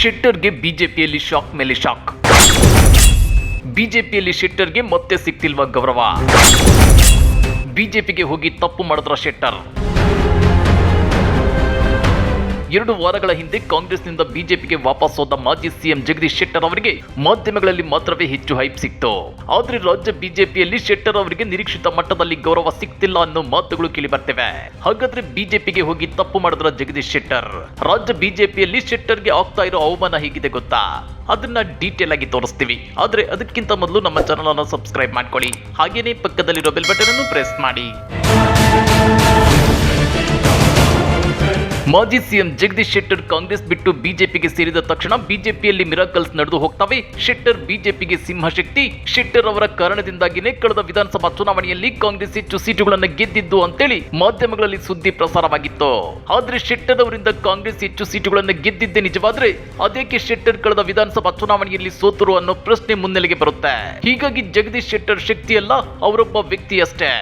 ಶೆಟ್ಟರ್ಗೆ ಬಿಜೆಪಿಯಲ್ಲಿ ಶಾಕ್ ಮೇಲೆ ಶಾಕ್. ಬಿಜೆಪಿಯಲ್ಲಿ ಶೆಟ್ಟರ್ಗೆ ಮತ್ತೆ ಸಿಗ್ತಿಲ್ವ ಗೌರವ? ಬಿಜೆಪಿಗೆ ಹೋಗಿ ತಪ್ಪು ಮಾಡಿದ್ರ ಶೆಟ್ಟರ್. ಎರಡು ವಾರಗಳ ಹಿಂದೆ ಕಾಂಗ್ರೆಸ್ನಿಂದ ಬಿಜೆಪಿಗೆ ವಾಪಸ್ ಹೋದ ಮಾಜಿ ಸಿಎಂ ಜಗದೀಶ್ ಶೆಟ್ಟರ್ ಅವರಿಗೆ ಮಾಧ್ಯಮಗಳಲ್ಲಿ ಮಾತ್ರವೇ ಹೆಚ್ಚು ಹೈಪ್ ಸಿಕ್ತು. ಆದ್ರೆ ರಾಜ್ಯ ಬಿಜೆಪಿಯಲ್ಲಿ ಶೆಟ್ಟರ್ ಅವರಿಗೆ ನಿರೀಕ್ಷಿತ ಮಟ್ಟದಲ್ಲಿ ಗೌರವ ಸಿಕ್ತಿಲ್ಲ ಅನ್ನೋ ಮಾತುಗಳು ಕೇಳಿ ಬರ್ತಿವೆ ಹಾಗಾದ್ರೆ ಬಿಜೆಪಿಗೆ ಹೋಗಿ ತಪ್ಪು ಮಾಡಿದ್ರ ಜಗದೀಶ್ ಶೆಟ್ಟರ್? ರಾಜ್ಯ ಬಿಜೆಪಿಯಲ್ಲಿ ಶೆಟ್ಟರ್ಗೆ ಆಗ್ತಾ ಇರೋ ಅವಮಾನ ಹೇಗಿದೆ ಗೊತ್ತಾ? ಅದನ್ನ ಡೀಟೇಲ್ ಆಗಿ ತೋರಿಸ್ತೀವಿ. ಆದ್ರೆ ಅದಕ್ಕಿಂತ ಮೊದಲು ನಮ್ಮ ಚಾನಲ್ ಅನ್ನು ಸಬ್ಸ್ಕ್ರೈಬ್ ಮಾಡ್ಕೊಳ್ಳಿ. ಹಾಗೇನೇ ಪಕ್ಕದಲ್ಲಿರೋ ಬೆಲ್ ಬಟನ್ ಅನ್ನು ಪ್ರೆಸ್ ಮಾಡಿ. ಮಾಜಿ ಸಿಎಂ ಜಗದೀಶ್ ಶೆಟ್ಟರ್ ಕಾಂಗ್ರೆಸ್ ಬಿಟ್ಟು ಬಿಜೆಪಿಗೆ ಸೇರಿದ ತಕ್ಷಣ ಬಿಜೆಪಿಯಲ್ಲಿ ಮಿರಾಕಲ್ಸ್ ನಡೆದು ಹೋಗ್ತವೆ. ಶೆಟ್ಟರ್ ಬಿಜೆಪಿಗೆ ಸಿಂಹಶಕ್ತಿ. ಶೆಟ್ಟರ್ ಅವರ ಕಾರಣದಿಂದಾಗಿನೇ ಕಳೆದ ವಿಧಾನಸಭಾ ಚುನಾವಣೆಯಲ್ಲಿ ಕಾಂಗ್ರೆಸ್ ಹೆಚ್ಚು ಸೀಟುಗಳನ್ನು ಗೆದ್ದಿದ್ದು ಅಂತೇಳಿ ಮಾಧ್ಯಮಗಳಲ್ಲಿ ಸುದ್ದಿ ಪ್ರಸಾರವಾಗಿತ್ತು. ಆದ್ರೆ ಶೆಟ್ಟರ್ ಅವರಿಂದ ಕಾಂಗ್ರೆಸ್ ಹೆಚ್ಚು ಸೀಟುಗಳನ್ನು ಗೆದ್ದಿದ್ದೇ ನಿಜವಾದ್ರೆ ಅದೇಕೆ ಶೆಟ್ಟರ್ ಕಳೆದ ವಿಧಾನಸಭಾ ಚುನಾವಣೆಯಲ್ಲಿ ಸೋತರು ಅನ್ನೋ ಪ್ರಶ್ನೆ ಮುನ್ನೆಲೆಗೆ ಬರುತ್ತೆ. ಹೀಗಾಗಿ ಜಗದೀಶ್ ಶೆಟ್ಟರ್ ಶಕ್ತಿಯಲ್ಲ, ಅವರೊಬ್ಬ ವ್ಯಕ್ತಿ ಅಷ್ಟೇ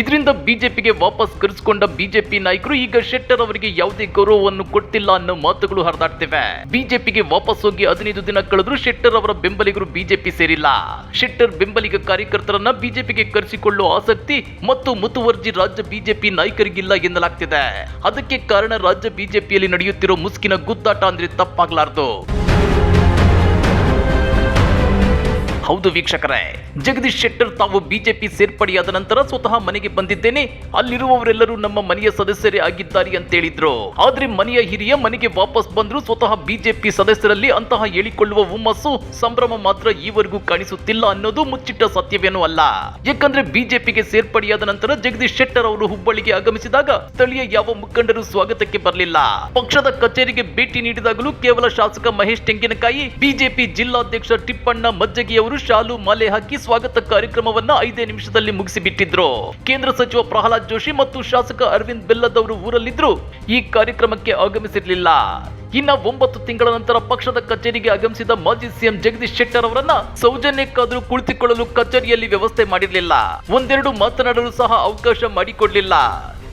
ಇದರಿಂದ ಬಿಜೆಪಿಗೆ ವಾಪಸ್ ಕರೆಸಿಕೊಂಡ ಬಿಜೆಪಿ ನಾಯಕರು ಈಗ ಶೆಟ್ಟರ್ ಅವರಿಗೆ ಯಾವುದೇ ಗೌರವವನ್ನು ಕೊಟ್ಟಿಲ್ಲ ಅನ್ನೋ ಮಾತುಗಳು ಹರಿದಾಡ್ತಿವೆ. ಬಿಜೆಪಿಗೆ ವಾಪಸ್ ಹೋಗಿ ಹದಿನೈದು ದಿನ ಕಳೆದ್ರು ಶೆಟ್ಟರ್ ಅವರ ಬೆಂಬಲಿಗರು ಬಿಜೆಪಿ ಸೇರಿಲ್ಲ. ಶೆಟ್ಟರ್ ಬೆಂಬಲಿಗ ಕಾರ್ಯಕರ್ತರನ್ನ ಬಿಜೆಪಿಗೆ ಕರೆಸಿಕೊಳ್ಳುವ ಆಸಕ್ತಿ ಮತ್ತು ಮುತುವರ್ಜಿ ರಾಜ್ಯ ಬಿಜೆಪಿ ನಾಯಕರಿಗಿಲ್ಲ ಎನ್ನಲಾಗ್ತಿದೆ. ಅದಕ್ಕೆ ಕಾರಣ ರಾಜ್ಯ ಬಿಜೆಪಿಯಲ್ಲಿ ನಡೆಯುತ್ತಿರೋ ಮುಸ್ಕಿನ ಗುದ್ದಾಟ ಅಂದ್ರೆ ತಪ್ಪಾಗ್ಲಾರ್ದು. ಹೌದು ವೀಕ್ಷಕರೇ. ಜಗದೀಶ್ ಶೆಟ್ಟರ್ ತಾವು ಬಿಜೆಪಿ ಸೇರ್ಪಡೆಯಾದ ನಂತರ ಸ್ವತಃ ಮನೆಗೆ ಬಂದಿದ್ದೇನೆ. ಅಲ್ಲಿರುವವರೆಲ್ಲರೂ ನಮ್ಮ ಮನೆಯ ಸದಸ್ಯರೇ ಆಗಿದ್ದಾರೆ ಅಂತ ಹೇಳಿದ್ರು ಆದ್ರೆ ಮನೆಯ ಹಿರಿಯ ಮನೆಗೆ ವಾಪಸ್ ಬಂದ್ರು ಸ್ವತಃ ಬಿಜೆಪಿ ಸದಸ್ಯರಲ್ಲಿ ಅಂತಹ ಹೇಳಿಕೊಳ್ಳುವ ಹುಮ್ಮಸ್ಸು ಸಂಭ್ರಮ ಮಾತ್ರ ಈವರೆಗೂ ಕಾಣಿಸುತ್ತಿಲ್ಲ ಅನ್ನೋದು ಮುಚ್ಚಿಟ್ಟ ಸತ್ಯವೇನೂ ಅಲ್ಲ. ಯಾಕಂದ್ರೆ ಬಿಜೆಪಿಗೆ ಸೇರ್ಪಡೆಯಾದ ನಂತರ ಜಗದೀಶ್ ಶೆಟ್ಟರ್ ಅವರು ಹುಬ್ಬಳ್ಳಿಗೆ ಆಗಮಿಸಿದಾಗ ಸ್ಥಳೀಯ ಯಾವ ಮುಖಂಡರು ಸ್ವಾಗತಕ್ಕೆ ಬರಲಿಲ್ಲ. ಪಕ್ಷದ ಕಚೇರಿಗೆ ಭೇಟಿ ನೀಡಿದಾಗಲೂ ಕೇವಲ ಶಾಸಕ ಮಹೇಶ್ ತೆಂಗಿನಕಾಯಿ, ಬಿಜೆಪಿ ಜಿಲ್ಲಾಧ್ಯಕ್ಷ ಟಿಪ್ಪಣ್ಣ ಮಜ್ಜಗಿ ಅವರು ಶಾಲು ಮಲೆ ಹಾಕಿ ಸ್ವಾಗತ ಕಾರ್ಯಕ್ರಮವನ್ನ ಐದೇ ನಿಮಿಷದಲ್ಲಿ ಮುಗಿಸಿಬಿಟ್ಟಿದ್ರು. ಕೇಂದ್ರ ಸಚಿವ ಪ್ರಹ್ಲಾದ್ ಜೋಶಿ ಮತ್ತು ಶಾಸಕ ಅರವಿಂದ್ ಬೆಲ್ಲದ್ ಅವರು ಊರಲ್ಲಿದ್ರು ಈ ಕಾರ್ಯಕ್ರಮಕ್ಕೆ ಆಗಮಿಸಿರ್ಲಿಲ್ಲ. ಇನ್ನ ಒಂಬತ್ತು ತಿಂಗಳ ನಂತರ ಪಕ್ಷದ ಕಚೇರಿಗೆ ಆಗಮಿಸಿದ ಮಾಜಿ ಸಿಎಂ ಜಗದೀಶ್ ಶೆಟ್ಟರ್ ಅವರನ್ನ ಸೌಜನ್ಯಕ್ಕಾದರೂ ಕುಳಿತುಕೊಳ್ಳಲು ಕಚೇರಿಯಲ್ಲಿ ವ್ಯವಸ್ಥೆ ಮಾಡಿರಲಿಲ್ಲ. ಒಂದೆರಡು ಮಾತನಾಡಲು ಸಹ ಅವಕಾಶ ಮಾಡಿಕೊಡ್ಲಿಲ್ಲ.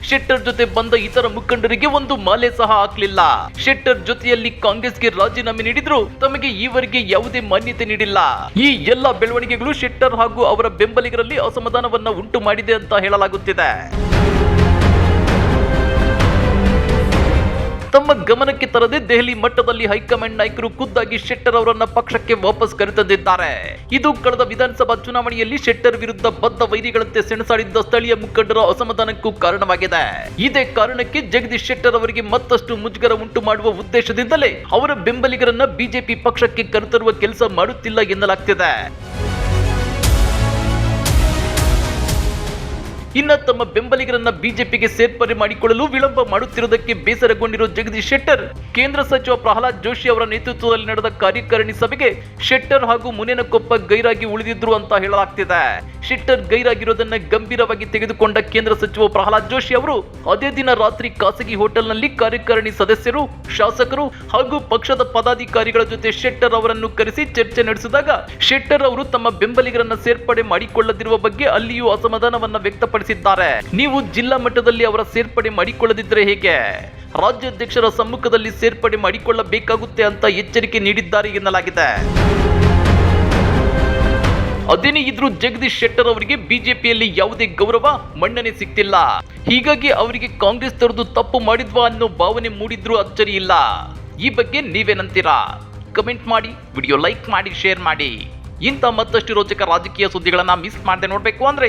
ಶೆಟ್ಟರ್ ಜೊತೆ ಬಂದ ಇತರ ಮುಖಂಡರಿಗೆ ಒಂದು ಮಾಲೆ ಸಹ ಹಾಕ್ಲಿಲ್ಲ. ಶೆಟ್ಟರ್ ಜೊತೆಯಲ್ಲಿ ಕಾಂಗ್ರೆಸ್ಗೆ ರಾಜೀನಾಮೆ ನೀಡಿದ್ರು ತಮಗೆ ಈವರೆಗೆ ಯಾವುದೇ ಮಾನ್ಯತೆ ನೀಡಿಲ್ಲ. ಈ ಎಲ್ಲ ಬೆಳವಣಿಗೆಗಳು ಶೆಟ್ಟರ್ ಹಾಗೂ ಅವರ ಬೆಂಬಲಿಗರಲ್ಲಿ ಅಸಮಾಧಾನವನ್ನ ಉಂಟು ಮಾಡಿದೆ ಅಂತ ಹೇಳಲಾಗುತ್ತಿದೆ. ತಮ್ಮ ಗಮನಕ್ಕೆ ತರದೆ ದೆಹಲಿ ಮಟ್ಟದಲ್ಲಿ ಹೈಕಮಾಂಡ್ ನಾಯಕರು ಖುದ್ದಾಗಿ ಶೆಟ್ಟರ್ ಅವರನ್ನ ಪಕ್ಷಕ್ಕೆ ವಾಪಸ್ ಕರೆತಂದಿದ್ದಾರೆ. ಇದು ಕಳೆದ ವಿಧಾನಸಭಾ ಚುನಾವಣೆಯಲ್ಲಿ ಶೆಟ್ಟರ್ ವಿರುದ್ಧ ಬದ್ಧ ವೈರಿಗಳಂತೆ ಸೆಣಸಾಡಿದ್ದ ಸ್ಥಳೀಯ ಮುಖಂಡರ ಅಸಮಾಧಾನಕ್ಕೂ ಕಾರಣವಾಗಿದೆ. ಇದೇ ಕಾರಣಕ್ಕೆ ಜಗದೀಶ್ ಶೆಟ್ಟರ್ ಅವರಿಗೆ ಮತ್ತಷ್ಟು ಮುಜುಗರ ಉಂಟು ಮಾಡುವ ಉದ್ದೇಶದಿಂದಲೇ ಅವರ ಬೆಂಬಲಿಗರನ್ನ ಬಿಜೆಪಿ ಪಕ್ಷಕ್ಕೆ ಕರೆತರುವ ಕೆಲಸ ಮಾಡುತ್ತಿಲ್ಲ ಎನ್ನಲಾಗ್ತಿದೆ. ಇನ್ನ ತಮ್ಮ ಬೆಂಬಲಿಗರನ್ನ ಬಿಜೆಪಿಗೆ ಸೇರ್ಪಡೆ ಮಾಡಿಕೊಳ್ಳಲು ವಿಳಂಬ ಮಾಡುತ್ತಿರುವುದಕ್ಕೆ ಬೇಸರಗೊಂಡಿರುವ ಜಗದೀಶ್ ಶೆಟ್ಟರ್, ಕೇಂದ್ರ ಸಚಿವ ಪ್ರಹ್ಲಾದ್ ಜೋಶಿ ಅವರ ನೇತೃತ್ವದಲ್ಲಿ ನಡೆದ ಕಾರ್ಯಕಾರಿಣಿ ಸಭೆಗೆ ಶೆಟ್ಟರ್ ಹಾಗೂ ಮುನೇನಕೊಪ್ಪ ಗೈರಾಗಿ ಉಳಿದಿದ್ರು ಅಂತ ಹೇಳಲಾಗ್ತಿದೆ. ಶೆಟ್ಟರ್ ಗೈರಾಗಿರೋದನ್ನ ಗಂಭೀರವಾಗಿ ತೆಗೆದುಕೊಂಡ ಕೇಂದ್ರ ಸಚಿವ ಪ್ರಹ್ಲಾದ್ ಜೋಶಿ ಅವರು ಅದೇ ದಿನ ರಾತ್ರಿ ಖಾಸಗಿ ಹೋಟೆಲ್ನಲ್ಲಿ ಕಾರ್ಯಕಾರಿಣಿ ಸದಸ್ಯರು, ಶಾಸಕರು ಹಾಗೂ ಪಕ್ಷದ ಪದಾಧಿಕಾರಿಗಳ ಜೊತೆ ಶೆಟ್ಟರ್ ಅವರನ್ನು ಕರೆಸಿ ಚರ್ಚೆ ನಡೆಸಿದಾಗ ಶೆಟ್ಟರ್ ಅವರು ತಮ್ಮ ಬೆಂಬಲಿಗರನ್ನ ಸೇರ್ಪಡೆ ಮಾಡಿಕೊಳ್ಳದಿರುವ ಬಗ್ಗೆ ಅಲ್ಲಿಯೂ ಅಸಮಾಧಾನವನ್ನ ವ್ಯಕ್ತಪಡಿಸಿದ್ದಾರೆ. ನೀವು ಜಿಲ್ಲಾ ಮಟ್ಟದಲ್ಲಿ ಅವರ ಸೇರ್ಪಡೆ ಮಾಡಿಕೊಳ್ಳದಿದ್ದರೆ ಹೇಗೆ? ರಾಜ್ಯಾಧ್ಯಕ್ಷರ ಸಮ್ಮುಖದಲ್ಲಿ ಸೇರ್ಪಡೆ ಮಾಡಿಕೊಳ್ಳಬೇಕಾಗುತ್ತೆ ಅಂತ ಎಚ್ಚರಿಕೆ ನೀಡಿದ್ದಾರೆ ಎನ್ನಲಾಗಿದೆ. ಅದೇನೇ ಇದ್ರೂ ಜಗದೀಶ್ ಶೆಟ್ಟರ್ ಅವರಿಗೆ ಬಿಜೆಪಿಯಲ್ಲಿ ಯಾವುದೇ ಗೌರವ ಮನ್ನಣೆ ಸಿಗ್ತಿಲ್ಲ ಹೀಗಾಗಿ ಅವರಿಗೆ ಕಾಂಗ್ರೆಸ್ ತರದು ತಪ್ಪು ಮಾಡಿದ್ವಾ ಅನ್ನೋ ಭಾವನೆ ಮೂಡಿದ್ರೂ ಅಚ್ಚರಿ ಇಲ್ಲ. ಈ ಬಗ್ಗೆ ನೀವೇನಂತೀರಾ ಕಮೆಂಟ್ ಮಾಡಿ, ವಿಡಿಯೋ ಲೈಕ್ ಮಾಡಿ, ಶೇರ್ ಮಾಡಿ. ಇಂಥ ಮತ್ತಷ್ಟು ರೋಚಕ ರಾಜಕೀಯ ಸುದ್ದಿಗಳನ್ನ ಮಿಸ್ ಮಾಡದೆ ನೋಡಬೇಕು ಅಂದ್ರೆ